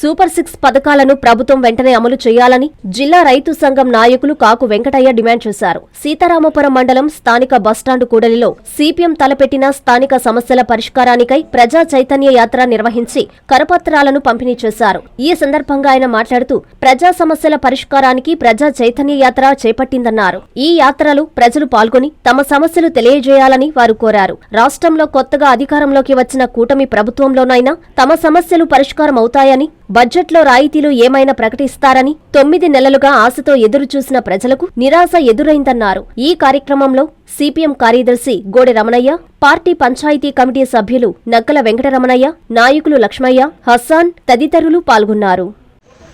Super six పథకాలను ప్రభుత్వం వెంటనే అమలు చేయాలని జిల్లా రైతు సంఘం నాయకులు కాకు వెంకటయ్య డిమాండ్ చేశారు. సీతారామపురం మండలం స్థానిక బస్టాండు కూడలిలో సిపిఎం తలపెట్టిన స్థానిక సమస్యల పరిష్కారానికై ప్రజా చైతన్య యాత్ర నిర్వహించి కరపత్రాలను పంపిణీ చేశారు. ఈ సందర్భంగా ఆయన మాట్లాడుతూ ప్రజా సమస్యల పరిష్కారానికి ప్రజా చైతన్య యాత్ర చేపట్టిందన్నారు. ఈ యాత్రలు ప్రజలు పాల్గొని తమ సమస్యలు తెలియజేయాలని వారు కోరారు. రాష్ట్రంలో కొత్తగా అధికారంలోకి వచ్చిన కూటమి ప్రభుత్వంలోనైనా తమ సమస్యలు పరిష్కారం అవుతాయని బడ్జెట్లో రాయితీలు ఏమైనా ప్రకటిస్తారని తొమ్మిది నెలలుగా ఆశతో ఎదురుచూసిన ప్రజలకు నిరాశ ఎదురైందన్నారు. ఈ కార్యక్రమంలో సిపిఎం కార్యదర్శి గోడె రమణయ్య పార్టీ పంచాయతీ కమిటీ సభ్యులు నక్కల వెంకటరమణయ్య నాయకులు లక్ష్మయ్య హస్సాన్ తదితరులు పాల్గొన్నారు.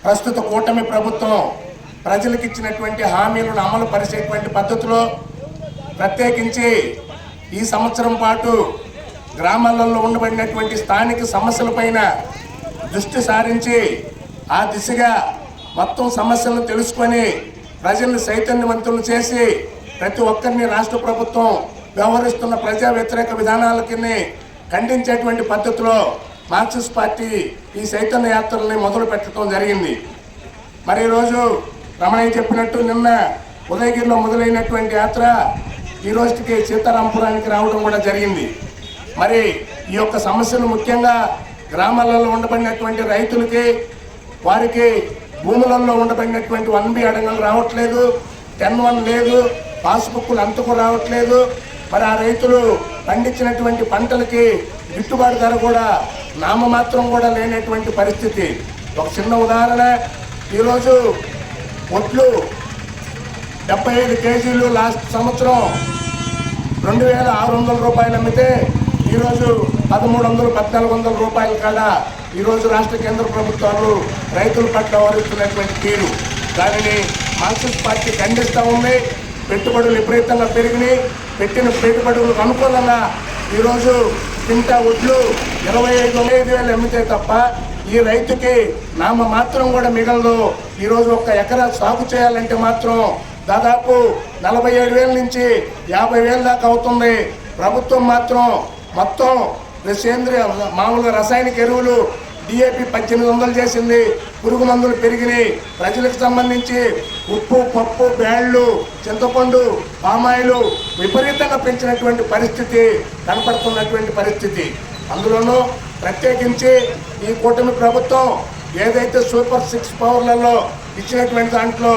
ప్రస్తుత కూటమి ప్రభుత్వం ప్రజలకు ఇచ్చినటువంటి హామీలను అమలు పరిచేటువంటి పద్ధతిలో ప్రత్యేకించి ఈ సంవత్సరం పాటు గ్రామాలలో ఉండబడినటువంటి స్థానిక సమస్యలపైన దృష్టి సారించి ఆ దిశగా మొత్తం సమస్యలను తెలుసుకొని ప్రజల్ని చైతన్యవంతులు చేసి ప్రతి ఒక్కరిని రాష్ట్ర ప్రభుత్వం వ్యవహరిస్తున్న ప్రజా వ్యతిరేక విధానాలకి ఖండించేటువంటి పద్ధతిలో మార్క్సిస్ట్ పార్టీ ఈ చైతన్య యాత్రల్ని మొదలు పెట్టడం జరిగింది. మరి ఈరోజు రమణయ్య చెప్పినట్టు నిన్న ఉదయగిరిలో మొదలైనటువంటి యాత్ర ఈ రోజుకి సీతారాంపురానికి రావడం కూడా జరిగింది. మరి ఈ యొక్క సమస్యలు ముఖ్యంగా గ్రామాలలో ఉండబడినటువంటి రైతులకి వారికి భూములలో ఉండబడినటువంటి వన్ బి అడంగలు రావట్లేదు టెన్ వన్ లేదు పాస్బుక్లు అంతకు రావట్లేదు. మరి ఆ రైతులు పండించినటువంటి పంటలకి గిట్టుబాటు ధర కూడా నామమాత్రం కూడా లేనటువంటి పరిస్థితి. ఒక చిన్న ఉదాహరణ ఈరోజు ఒట్లు డెబ్బై ఐదు కేజీలు లాస్ట్ సంవత్సరం రెండు వేల ఆరు వందల రూపాయలు అమ్మితే ఈరోజు పదమూడు వందలు పద్నాలుగు వందల రూపాయల కాడ ఈరోజు రాష్ట్ర కేంద్ర ప్రభుత్వాలు రైతుల పట్ల వహిస్తున్నటువంటి తీరు. దానిని మార్క్సిస్ట్ పార్టీ ఖండిస్తూ ఉంది. పెట్టుబడులు విపరీతంగా పెరిగినాయి. పెట్టిన పెట్టుబడులకు అనుకూలంగా ఈరోజు తింటా ఒడ్లు ఇరవై ఐదు ఐదు వేలు అమ్మితే తప్ప ఈ రైతుకి నామ మాత్రం కూడా మిగలదు. ఈరోజు ఒక ఎకరా సాగు చేయాలంటే మాత్రం దాదాపు నలభై ఏడు వేల నుంచి యాభై వేల దాకా అవుతుంది. ప్రభుత్వం మాత్రం మొత్తం సేంద్రియ మామూలుగా రసాయనిక ఎరువులు డిఏపి పద్దెనిమిది వందలు చేసింది. పురుగు మందులు పెరిగినాయి. ప్రజలకు సంబంధించి ఉప్పు పప్పు బ్యాళ్ళు చింతపండు పామాయిలు విపరీతంగా పెంచినటువంటి పరిస్థితి కనపడుతున్నటువంటి పరిస్థితి. అందులోనూ ప్రత్యేకించి ఈ కూటమి ప్రభుత్వం ఏదైతే సూపర్ సిక్స్ పవర్లలో ఇచ్చినటువంటి దాంట్లో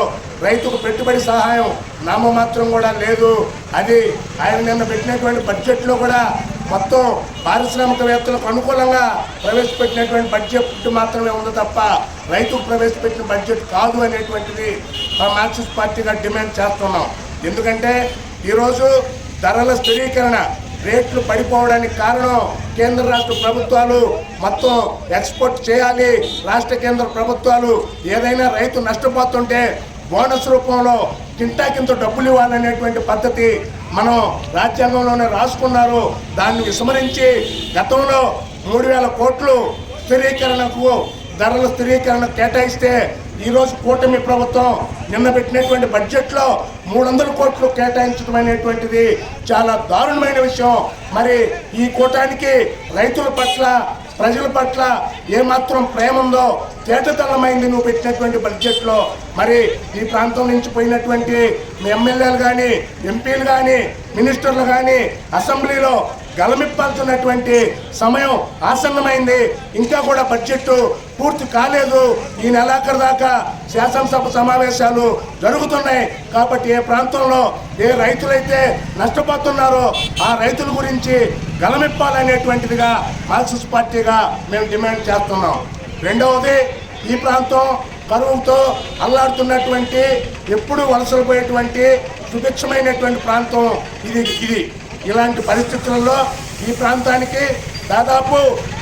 రైతుకు పెట్టుబడి సహాయం నామమాత్రం కూడా లేదు. అది ఆయన నిన్న పెట్టినటువంటి బడ్జెట్లో కూడా మొత్తం పారిశ్రామికవేత్తలకు అనుకూలంగా ప్రవేశపెట్టినటువంటి బడ్జెట్ మాత్రమే ఉంది తప్ప రైతుకు ప్రవేశపెట్టిన బడ్జెట్ కాదు అనేటువంటిది మా మార్క్సిస్ట్ పార్టీగా డిమాండ్ చేస్తున్నాం. ఎందుకంటే ఈరోజు ధరల స్థిరీకరణ రేట్లు పడిపోవడానికి కారణం కేంద్ర రాష్ట్ర ప్రభుత్వాలు మొత్తం ఎక్స్పోర్ట్ చేయాలి. రాష్ట్ర కేంద్ర ప్రభుత్వాలు ఏదైనా రైతు నష్టపోతుంటే బోనస్ రూపంలో కింటాకింత డబ్బులు ఇవ్వాలనేటువంటి పద్ధతి మనం రాజ్యాంగంలోనే రాసుకున్నారు. దాన్ని విస్మరించి గతంలో మూడు వేల కోట్లు స్థిరీకరణకు ధరల స్థిరీకరణ కేటాయిస్తే ఈరోజు కూటమి ప్రభుత్వం నిన్న పెట్టినటువంటి బడ్జెట్లో మూడు వందల కోట్లు కేటాయించడం అనేటువంటిది చాలా దారుణమైన విషయం. మరి ఈ కూటానికి రైతుల పట్ల ప్రజల పట్ల ఏమాత్రం ప్రేమ ఉందో తేటతలమైంది నువ్వు పెట్టినటువంటి బడ్జెట్లో మరి ఈ ప్రాంతం నుంచి పోయినటువంటి ఎమ్మెల్యేలు కానీ ఎంపీలు కానీ మినిస్టర్లు కానీ అసెంబ్లీలో గలమిప్పాల్సినటువంటి సమయం ఆసన్నమైంది. ఇంకా కూడా బడ్జెట్ పూర్తి కాలేదు. ఈ నెలాఖరు దాకా శాసనసభ సమావేశాలు జరుగుతున్నాయి. కాబట్టి ఏ ప్రాంతంలో ఏ రైతులైతే నష్టపోతున్నారో ఆ రైతుల గురించి గలమిప్పాలనేటువంటిదిగా మార్క్సిస్ట్ పార్టీగా మేము డిమాండ్ చేస్తున్నాం. రెండవది ఈ ప్రాంతం కరువుతో అల్లాడుతున్నటువంటి ఎప్పుడు వలసలు పోయేటువంటి సుభిక్షమైనటువంటి ప్రాంతం ఇది ఇది. ఇలాంటి పరిస్థితులలో ఈ ప్రాంతానికి దాదాపు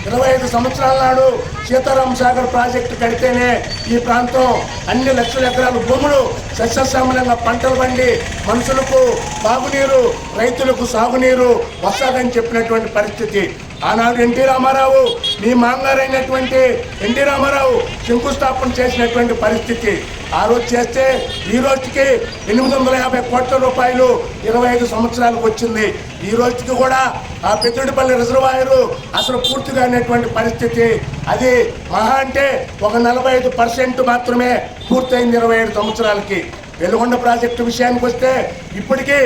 ఇరవై ఐదు సంవత్సరాల నాడు సీతారాం సాగర్ ప్రాజెక్టు కడితేనే ఈ ప్రాంతం అన్ని లక్షల ఎకరాల భూములు సస్యశ్యామలంగా పంటలు పండి మనుషులకు తాగునీరు రైతులకు సాగునీరు వస్తాదని చెప్పినటువంటి పరిస్థితి. ఆనాడు ఎన్టీ రామారావు మీ మామగారైనటువంటి ఎన్టీ రామారావు శంకుస్థాపన చేసినటువంటి పరిస్థితి. ఆ రోజు చేస్తే ఈ రోజుకి ఎనిమిది వందల యాభై కోట్ల రూపాయలు ఇరవై ఐదు సంవత్సరాలకు వచ్చింది. ఈ రోజుకి కూడా ఆ పెద్దడిపల్లి రిజర్వాయర్ అసలు పూర్తిగా అనేటువంటి పరిస్థితి. అది మహా అంటే ఒక నలభై ఐదు పర్సెంట్ మాత్రమే పూర్తయింది ఇరవై ఐదు సంవత్సరాలకి. వెలుగొండ ప్రాజెక్టు విషయానికి వస్తే ఇప్పటికీ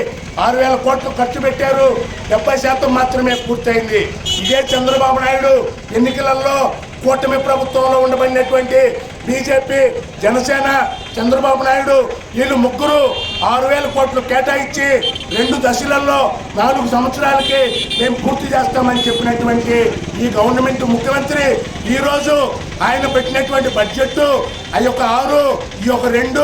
ఆరు వేల కోట్లు ఖర్చు పెట్టారు. డెబ్బై శాతం మాత్రమే పూర్తయింది. ఇదే చంద్రబాబు నాయుడు ఎన్నికలలో కూటమి ప్రభుత్వంలో ఉండబడినటువంటి బీజేపీ జనసేన చంద్రబాబు నాయుడు వీళ్ళు ముగ్గురు ఆరు వేల కోట్లు కేటాయించి రెండు దశలలో నాలుగు సంవత్సరాలకి మేము పూర్తి చేస్తామని చెప్పినటువంటి ఈ గవర్నమెంట్ ముఖ్యమంత్రి ఈరోజు ఆయన పెట్టినటువంటి బడ్జెట్ ఆ యొక్క ఆరు ఈ యొక్క రెండు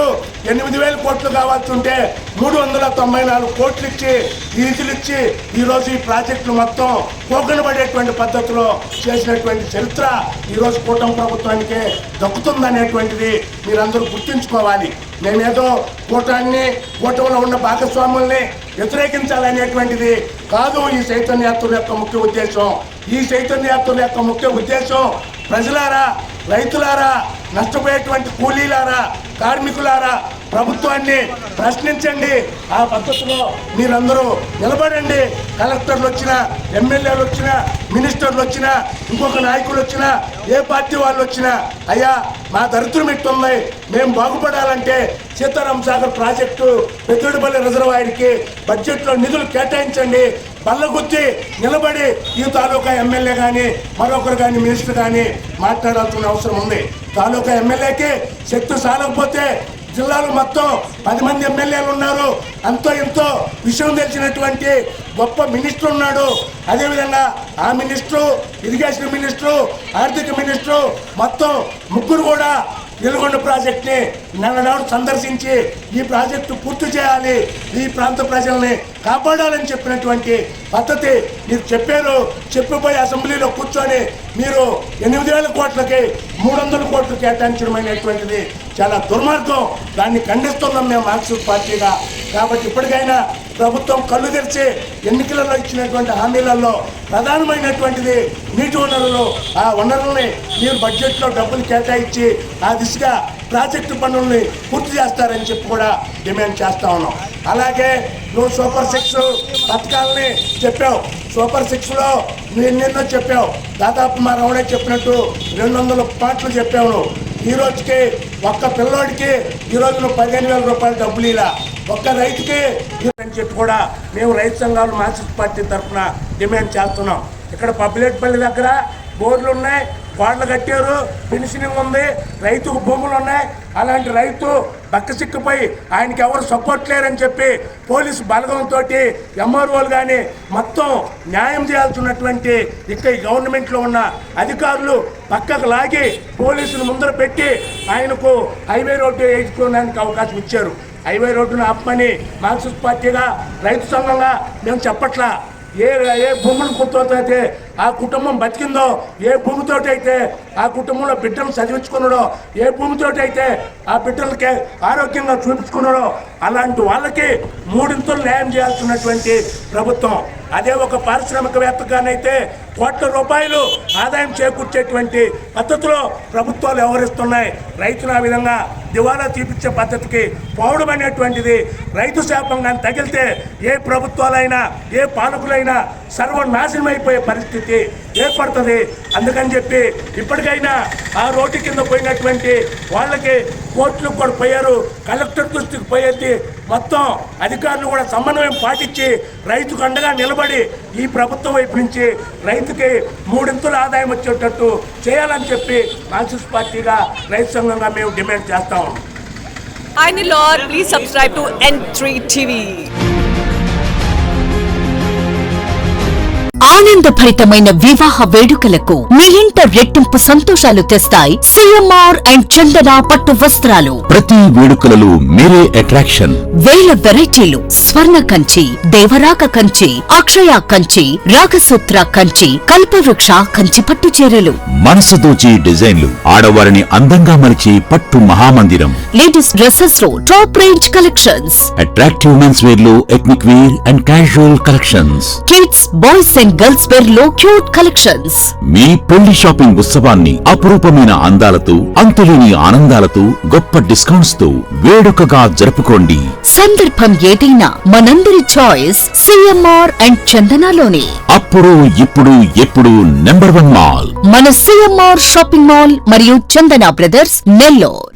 ఎనిమిది వేల కోట్లు కావాల్సి ఉంటే మూడు వందల తొంభై నాలుగు కోట్లు ఇచ్చి నిధులు ఇచ్చి ఈరోజు ఈ ప్రాజెక్టులు మొత్తం పోగనబడేటువంటి పద్ధతిలో చేసినటువంటి చరిత్ర ఈరోజు కూటమి ప్రభుత్వానికి దక్కుతుందని అనేటువంటిది మీరందరూ గుర్తుంచుకోవాలి. మేమేదో కూటాన్ని కూటమిలో ఉన్న భాగస్వాముల్ని వ్యతిరేకించాలనేటువంటిది కాదు ఈ చైతన్యాత్రుల యొక్క ముఖ్య ఉద్దేశం. ఈ చైతన్యాత్రుల యొక్క ముఖ్య ఉద్దేశం ప్రజలారా రైతులారా నష్టపోయేటువంటి కూలీలారా కార్మికులారా ప్రభుత్వాన్ని ప్రశ్నించండి. ఆ పద్ధతిలో మీరందరూ నిలబడండి. కలెక్టర్లు వచ్చినా ఎమ్మెల్యేలు వచ్చినా మినిస్టర్లు వచ్చినా ఇంకొక నాయకులు వచ్చినా ఏ పార్టీ వాళ్ళు వచ్చినా అయ్యా మా దరిద్రం ఇట్టున్నాయి మేము బాగుపడాలంటే సీతారాం సాగర్ ప్రాజెక్టు పెద్దడిపల్లి రిజర్వాయర్కి బడ్జెట్లో నిధులు కేటాయించండి. బల్లగుద్ది నిలబడి ఈ తాలూకా ఎమ్మెల్యే కానీ మరొకరు కానీ మినిస్టర్ కానీ మాట్లాడాల్సిన అవసరం ఉంది. తాలూకా ఎమ్మెల్యేకి శక్తి సాలకపోతే జిల్లాలో మొత్తం పది మంది ఎమ్మెల్యేలు ఉన్నారు. అంతో ఎంతో విషయం తెలిసినటువంటి గొప్ప మినిస్టర్ ఉన్నాడు. అదేవిధంగా ఆ మినిస్టరు ఇరిగేషన్ మినిస్టరు ఆర్థిక మినిస్టరు మొత్తం ముగ్గురు కూడా వెలుగొండ ప్రాజెక్ట్ని నెలనాడు సందర్శించి ఈ ప్రాజెక్టు పూర్తి చేయాలి. ఈ ప్రాంత ప్రజల్ని కాపాడాలని చెప్పినటువంటి పద్ధతి మీరు చెప్పారు. చెప్పిపోయి అసెంబ్లీలో కూర్చొని మీరు ఎనిమిది వేల కోట్లకి మూడు వందల కోట్లు కేటాయించడం అనేటువంటిది చాలా దుర్మార్గం. దాన్ని ఖండిస్తున్నాం మేము మార్క్సిస్ట్ పార్టీగా. కాబట్టి ఇప్పటికైనా ప్రభుత్వం కళ్ళు తెరిచి ఎన్నికలలో ఇచ్చినటువంటి హామీలలో ప్రధానమైనటువంటిది నీటి వనరులు. ఆ వనరుల్ని మీరు బడ్జెట్లో డబ్బులు కేటాయించి అది దిశగా ప్రాజెక్టు పనుల్ని పూర్తి చేస్తారని చెప్పి కూడా డిమాండ్ చేస్తా ఉన్నాం. అలాగే నువ్వు సూపర్ సిక్స్ పథకాలని చెప్పావు. సూపర్ సిక్స్లో నువ్వు ఎన్నెన్నో చెప్పావు. దాదాపు మా రమణే చెప్పినట్టు రెండు వందల పాటలు చెప్పావు నువ్వు. ఈ రోజుకి ఒక్క పిల్లోడికి ఈ నువ్వు పదిహేను వేల రూపాయలు డబ్బులు ఇలా. ఒక్క రైతుకి అని చెప్పి కూడా మేము రైతు సంఘాలు మార్క్సిస్ట్ పార్టీ తరఫున డిమాండ్ చేస్తున్నాం. ఇక్కడ పబ్లిక్పల్లి దగ్గర బోర్డులు ఉన్నాయి. గోడలు కట్టారు ఫినిషింగ్ ఉంది రైతుకు భూములు ఉన్నాయి. అలాంటి రైతు బక్కసిక్కిపోయి ఆయనకి ఎవరు సపోర్ట్ లేరని చెప్పి పోలీసు బలగంతో ఎంఆర్ఓలు కానీ మొత్తం న్యాయం చేయాల్సినటువంటి ఇక్కడ ఈ గవర్నమెంట్లో ఉన్న అధికారులు పక్కకు లాగి పోలీసులు ముందర పెట్టి ఆయనకు హైవే రోడ్డు వేయించుకోవడానికి అవకాశం ఇచ్చారు. హైవే రోడ్డును ఆపమని మార్క్సిస్ట్ పార్టీగా రైతు సంఘంగా మేము చెప్పట్లా ఏ ఏ భూములు అయితే ఆ కుటుంబం బతికిందో ఏ భూమితోటైతే అయితే ఆ కుటుంబంలో బిడ్డలు చదివించుకున్నాడో ఏ భూమితోటైతే అయితే ఆ బిడ్డలకి ఆరోగ్యంగా చూపించుకున్నాడో అలాంటి వాళ్ళకి మూడింతలు న్యాయం చేయాల్సినటువంటి ప్రభుత్వం. అదే ఒక పారిశ్రామికవేత్తగానైతే కోట్ల రూపాయలు ఆదాయం చేకూర్చేటువంటి పద్ధతిలో ప్రభుత్వాలు వ్యవహరిస్తున్నాయి. రైతులు ఆ విధంగా దివాలా తీపిచ్చే పద్ధతికి పోవడం అనేటువంటిది రైతు శాపంగా తగిలితే ఏ ప్రభుత్వాలైనా ఏ పాలకులైనా సర్వనాశనం అయిపోయే పరిస్థితి ఏర్పడుతుంది. అందుకని చెప్పి ఇప్పటికైనా ఆ రోడ్డు కింద పోయినటువంటి వాళ్ళకి కోర్టులకు కూడా పోయారు. కలెక్టర్ దృష్టికి పోయేది మొత్తం అధికారులు కూడా సమన్వయం పాటించి రైతుకు అండగా నిలబడి ఈ ప్రభుత్వం వైపు నుంచి రైతుకి మూడింతల ఆదాయం వచ్చేటట్టు చేయాలని చెప్పి మార్క్సిస్ట్ పార్టీగా రైతు సంఘంగా మేము డిమాండ్ చేస్తాం. Hi Nilor, please subscribe to N3 TV. ఆనందభరితమైన వివాహ వేడుకలకు మీ ఇంట రెట్టింపు సంతోషాలు తెస్తాయి సిఎంఆర్ అండ్ చందన పట్టు వస్త్రాలు. ప్రతి వేడుకలలో మీరే అట్రాక్షన్ వేల వెరైటీలు స్వర్ణ కంచి దేవరాక కంచి అక్షయ కంచి రాగసూత్ర కంచి కల్పవృక్ష కంచి పట్టు చీరలు. మనసు దోచి డిజైన్లు ఆడవారిని అందంగా మలిచి పట్టు మహామందిరం. Ladies డ్రెస్సెస్లో top range collections. Attractive mens వేర్లో ethnic wear and casual collections kids boys and girls వేర్లో cute collections మీ పెళ్ళి షాపింగ్ ఉత్సవాన్ని అపురూపమైన అందాలతో అంతులేని ఆనందాలతో గొప్ప డిస్కౌంట్స్తో వేడుకగా జరుపుకోండి. సందర్భం ఏదైనా మనందరి చాయిస్ సిఎంఆర్ అండ్ చందనాలోనే అప్పుడు ఇప్పుడు ఎప్పుడు నెంబర్ వన్ మాల్ మన సిఎంఆర్ షాపింగ్ మాల్ మరియు చందన బ్రదర్స్ నెల్లూర్